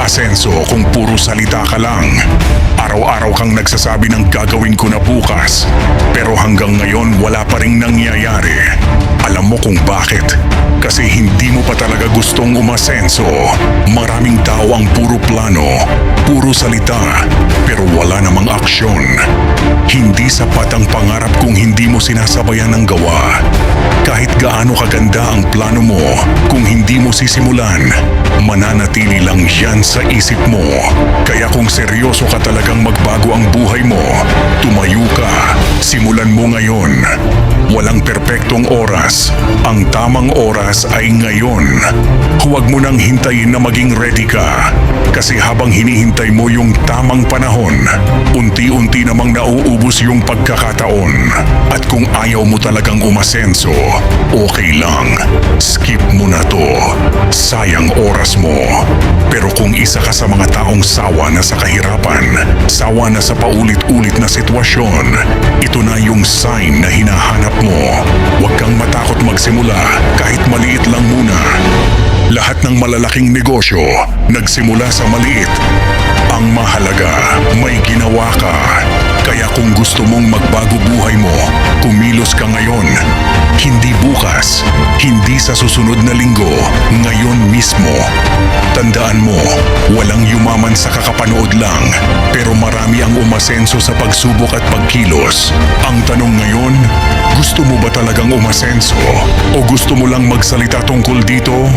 aasenso kung puro salita ka lang. Araw-araw kang nagsasabi ng gagawin ko na bukas. Pero hanggang ngayon wala pa rin nangyayari. Alam mo kung bakit? Kasi hindi mo pa talaga gustong umasenso. Maraming tao ang puro plano, puro salita, pero wala namang aksyon. Hindi sapat ang pangarap kung hindi mo sinasabayan ng gawa. Kahit gaano kaganda ang plano mo, kung hindi mo sisimulan, mananatili lang yan sa isip mo. Kaya kung seryoso ka talagang magbago ang buhay mo, tumayo ka, simulan mo ngayon. Walang perpektong oras. Ang tamang oras ay ngayon. Huwag mo nang hintayin na maging ready ka. Kasi habang hinihintay mo yung tamang panahon, unti-unti namang nauubos yung pagkakataon. At kung ayaw mo talagang umasenso, okay lang. Skip mo na to. Sayang oras mo. Pero kung isa ka sa mga taong sawa na sa kahirapan, sawa na sa paulit-ulit na sitwasyon, ito na yung sign na hinahanap mo. Huwag kang matakot magsimula kahit maliit lang muna. Lahat ng malalaking negosyo nagsimula sa maliit. Ang mahalaga, may ginawa ka. Kaya kung gusto mong magbago buhay mo, kumilos ka ngayon. Hindi sa susunod na linggo, ngayon mismo. Tandaan mo, walang yumaman sa kakapanood lang, pero marami ang umasenso sa pagsubok at pagkilos. Ang tanong ngayon, gusto mo ba talagang umasenso? O gusto mo lang magsalita tungkol dito?